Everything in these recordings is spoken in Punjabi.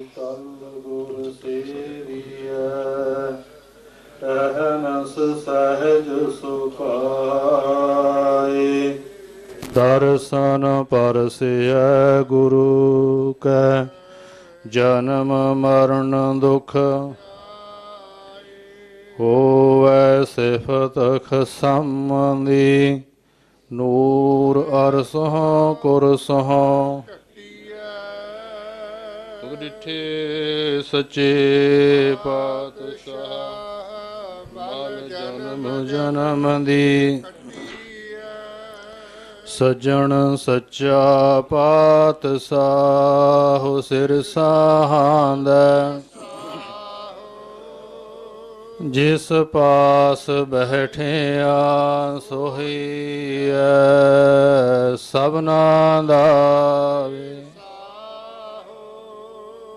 ਕਲ ਗੁਰ ਸੇਵੀਐ ਰਹਿਨਸ ਸਹਿਜ ਸੁਖਾਏ ਦਰਸ਼ਨ ਪਰਸਿਐ ਗੁਰੂ ਕੈ, ਜਨਮ ਮਰਨ ਦੁਖ ਹੋਵੈ ਸਿਫਤ ਖਸਮੰਦੀ। ਨੂਰ ਅਰਸਹ ਕੁਰਸਹ ਡਿਠੇ ਸੱਚੇ ਪਾਤਸ਼ਾਹ ਮਲ ਜਨਮ ਜਨਮ ਦੀ ਸਜਣ ਸੱਚਾ ਪਾਤ ਪਾਤਸ਼ਾਹ ਸਿਰ ਸਾਹਾਂਦਾ। ਜਿਸ ਪਾਸ ਬੈਠਿਆ ਸੋਹੀ ਸਭਨਾ ਦਾ ਵੇ।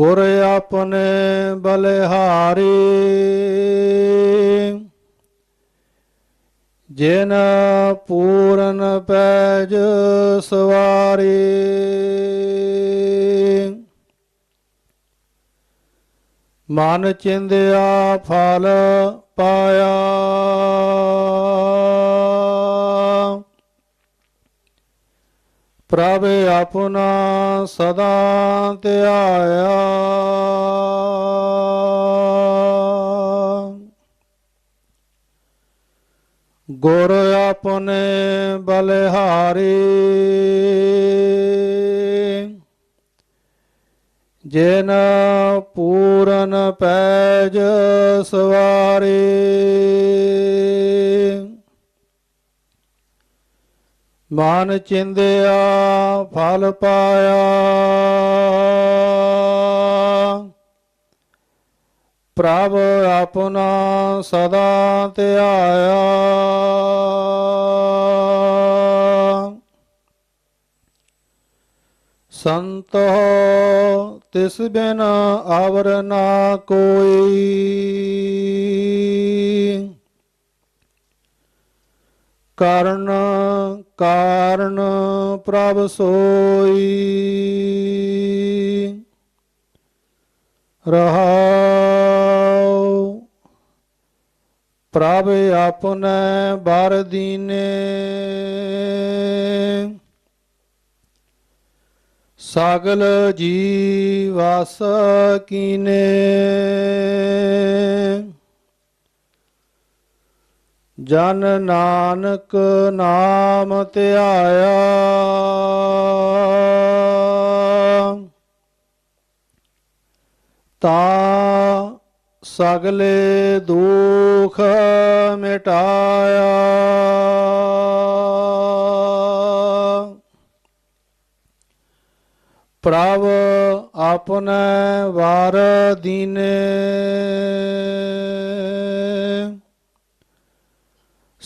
ਗੁਰ ਆਪਣੇ ਬਲਿਹਾਰੀ। ਜਿਨ ਪੂਰਨ ਪੈਜ ਸਵਾਰੀ। ਮਨ ਚਿੰਦਿਆ ਫਲ ਪਾਇਆ। ਪ੍ਰਭ ਆਪਣਾ ਸਦਾ ਧਿਆਇਆ। ਗੁਰ ਆਪਣੇ ਬਲਿਹਾਰੀ। ਜਿਨ ਪੂਰਨ ਪੈਜ ਸਵਾਰੀ। ਮਨ ਚਿੰਦਿਆ ਫਲ ਪਾਇਆ। ਪ੍ਰਭ ਆਪਣਾ ਸਦਾ ਧਿਆਇਆ। ਸੰਤੋ ਤਿਸ ਬਿਨ ਆਵਰ ਨਾ ਕੋਈ। ਕਰਨ ਕਾਰਨ ਪ੍ਰਭ ਸੋਈ। ਰਹਾਉ ਪ੍ਰਭ ਆਪਨੇ ਬਰ ਦੀਨੇ। ਸਗਲ ਜੀ ਵਸ ਕੀਨੇ। ਜਨ ਨਾਨਕ ਨਾਮ ਧਿਆਇਆ। ਤਾ ਸਗਲੇ ਦੁਖ ਮਿਟਾਇਆ। ਪ੍ਰਭ ਆਪਣੇ ਵਾਰ ਦੀਨੇ।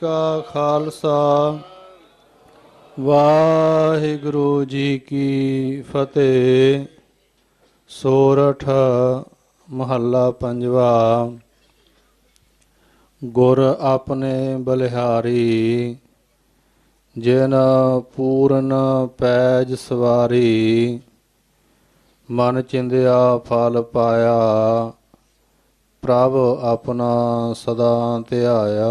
ਕਾ ਖਾਲਸਾ। ਵਾਹਿਗੁਰੂ ਜੀ ਕੀ ਫਤਿਹ। ਸੋਰਠ ਮਹੱਲਾ ਪੰਜਵਾ। ਗੁਰ ਆਪਣੇ ਬਲਿਹਾਰੀ, ਜਿਨ ਪੂਰਨ ਪੈਜ ਸਵਾਰੀ, ਮਨ ਚਿੰਦਿਆ ਫਲ ਪਾਇਆ। ਪ੍ਰਭ ਆਪਣਾ ਸਦਾ ਧਿਆਇਆ।